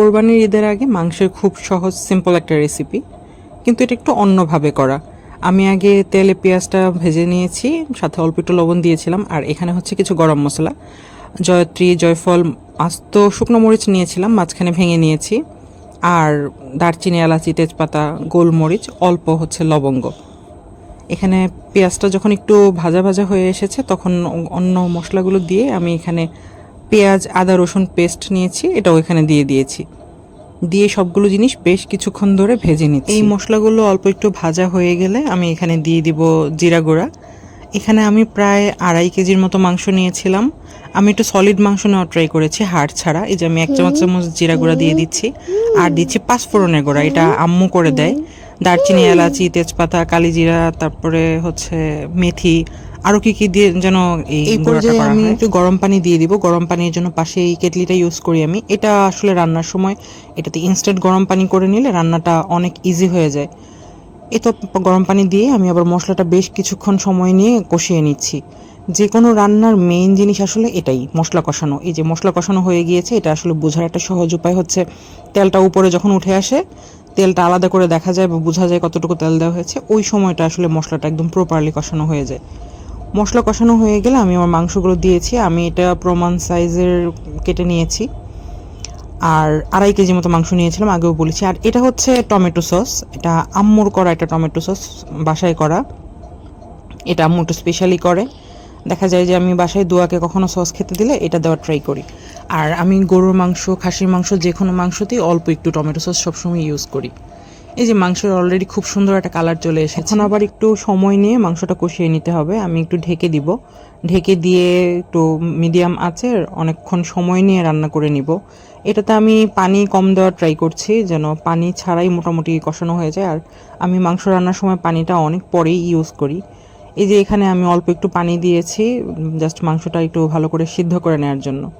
কোরবানির ঈদের আগে মাংসের খুব সহজ সিম্পল একটা রেসিপি কিন্তু এটা একটু অন্যভাবে করা। আমি আগে তেলে পেঁয়াজটা ভেজে নিয়েছি, সাথে অল্প একটু লবণ দিয়েছিলাম, আর এখানে হচ্ছে কিছু গরম মশলা। জয়ত্রী, জয়ফল, আস্ত শুকনো মরিচ নিয়েছিলাম, মাঝখানে ভেঙে নিয়েছি, আর দারচিনি, এলাচি, তেজপাতা, গোলমরিচ, অল্প হচ্ছে লবঙ্গ। এখানে পেঁয়াজটা যখন একটু ভাজা ভাজা হয়ে এসেছে, তখন অন্য মশলাগুলো দিয়ে আমি এখানে পেঁয়াজ আদা রসুন পেস্ট নিয়েছি এটাও এখানে দিয়ে দিয়েছি। দিয়ে সবগুলো জিনিস বেশ কিছুক্ষণ ধরে ভেজে নিচ্ছি। এই মশলাগুলো অল্প একটু ভাজা হয়ে গেলে আমি এখানে দিয়ে দিব জিরা গুঁড়া। এখানে আমি প্রায় আড়াই কেজির মতো মাংস নিয়েছিলাম। আমি একটু সলিড মাংস নেওয়া ট্রাই করেছি হাড় ছাড়া। এই যে আমি এক চামচ চামচ জিরা গুঁড়া দিয়ে দিচ্ছি। আর দিচ্ছি পাঁচফোড়নের গুঁড়া এটা আম্মু করে দেয়। দারচিনি এলাচি তেজপাতা কালিজিরা তারপরে হচ্ছে মেথি আরও কি কি দিয়ে যেন এই করা আমি একটু গরম পানি দিয়ে দিব গরম পানির জন্য পাশে এই কেটলিটা ইউজ করি আমি। এটা আসলে রান্নার সময় এটাতে ইনস্ট্যান্ট গরম পানি করে নিলে রান্নাটা অনেক ইজি হয়ে যায়। এ তো গরম পানি দিয়ে আমি আবার মশলাটা বেশ কিছুক্ষণ সময় নিয়ে কষিয়ে নিচ্ছি। যে কোনো রান্নার মেইন জিনিস আসলে এটাই মশলা কষানো। এই যে মশলা কষানো হয়ে গিয়েছে এটা আসলে বোঝার একটা সহজ উপায় হচ্ছে তেলটা উপরে যখন উঠে আসে তেলটা আলাদা করে দেখা যায় বা বোঝা যায় কতটুকু তেল দেওয়া হয়েছে ওই সময়টা আসলে মশলাটা একদম প্রপারলি কষানো হয়ে যায়। মশলা কষানো হয়ে গেলে আমি আমার মাংসগুলো দিয়েছি। আমি এটা প্রমাণ সাইজের কেটে নিয়েছি। আর আড়াই কেজি মতো মাংস নিয়েছিলাম, আগেও বলেছি। আর এটা হচ্ছে টমেটো সস। এটা আম্মুর করা একটা টমেটো সস বাসায় করা। এটা আম্মু একটু স্পেশালি করে। দেখা যায় যে আমি বাসায় দোয়াকে কখনো সস খেতে দিলে এটা দেওয়ার ট্রাই করি। আর আমি গরুর মাংস, খাসির মাংস যে কোনো মাংসতেই অল্প একটু টমেটো সস সবসময় ইউজ করি। এই যে মাংসের অলরেডি খুব সুন্দর একটা কালার চলে এসেছে। এখন আবার একটু সময় নিয়ে মাংসটা কষিয়ে নিতে হবে। আমি একটু ঢেকে দিব। ঢেকে দিয়ে একটু মিডিয়াম আছে অনেকক্ষণ সময় নিয়ে রান্না করে নিব। এটাতে আমি পানি কম দেওয়ার ট্রাই করছি, যেন পানি ছাড়াই মোটামুটি কষানো হয়ে যায়। আর আমি মাংস রান্নার সময় পানিটা অনেক পরেই ইউজ করি। এই যে এখানে আমি অল্প একটু পানি দিয়েছি জাস্ট মাংসটা একটু ভালো করে সিদ্ধ করে নেওয়ার জন্য।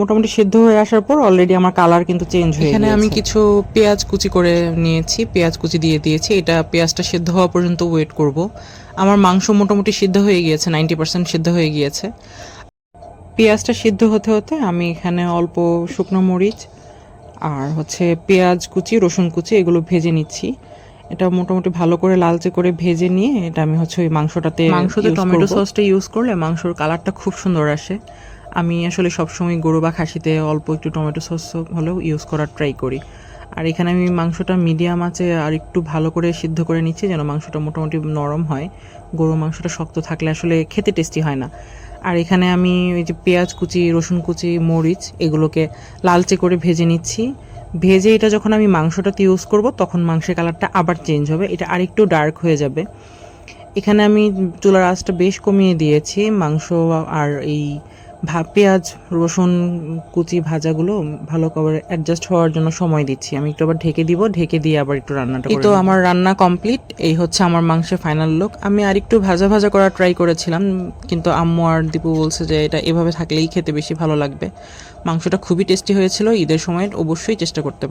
মোটামুটি সিদ্ধ হয়ে আসার পর অলরেডি আমার কালার কিন্তু চেঞ্জ হয়ে এখানে আমি কিছু পেঁয়াজ কুচি করে নিয়েছি পেঁয়াজ কুচি দিয়ে দিয়েছি। এটা পেঁয়াজটা সিদ্ধ হওয়া পর্যন্ত ওয়েট করব। আমার মাংস মোটামুটি সিদ্ধ হয়ে গিয়েছে নাইনটি পার্সেন্ট সিদ্ধ হয়ে গিয়েছে। পেঁয়াজটা সিদ্ধ হতে হতে আমি এখানে অল্প শুকনো মরিচ আর হচ্ছে পেঁয়াজ কুচি রসুন কুচি এগুলো ভেজে নিচ্ছি। এটা মোটামুটি ভালো করে লালচে করে ভেজে নিয়ে এটা আমি হচ্ছে ওই মাংসটাতে মাংসতে টমেটো সসটা ইউজ করলে মাংসর কালারটা খুব সুন্দর আসে। আমি আসলে সবসময় গরু বা খাসিতে অল্প একটু টমেটো সস হলেও ইউজ করার ট্রাই করি। আর এখানে আমি মাংসটা মিডিয়াম আছে, আর একটু ভালো করে সিদ্ধ করে নিচ্ছি যেন মাংসটা মোটামুটি নরম হয়। গরু মাংসটা শক্ত থাকলে আসলে খেতে টেস্টি হয় না। আর এখানে আমি ওই যে পেঁয়াজ কুচি, রসুন কুচি, মরিচ এগুলোকে লালচে করে ভেজে নিচ্ছি। ভেজে এটা যখন আমি মাংসটাতে ইউজ করব, তখন মাংসের কালারটা আবার চেঞ্জ হবে। এটা আরেকটু ডার্ক হয়ে যাবে। এখানে আমি চুলার আঁচটা বেশ কমিয়ে দিয়েছি। মাংস আর এই পেঁয়াজ রসুন কুচি ভাজাগুলো ভালো করে অ্যাডজাস্ট হওয়ার জন্য সময় দিচ্ছি। আমি একটু আবার ঢেকে দিব ঢেকে দিয়ে আবার একটু রান্নাটা এই তো আমার রান্না কমপ্লিট এই হচ্ছে আমার মাংসের ফাইনাল লুক আমি আর একটু ভাজা ভাজা করার ট্রাই করেছিলাম কিন্তু আম্মু আর দীপু বলছে যে এটা এভাবে থাকলেই খেতে বেশি ভালো লাগবে। মাংসটা খুবই টেস্টি হয়েছিল ঈদের সময় অবশ্যই চেষ্টা করতে পারে।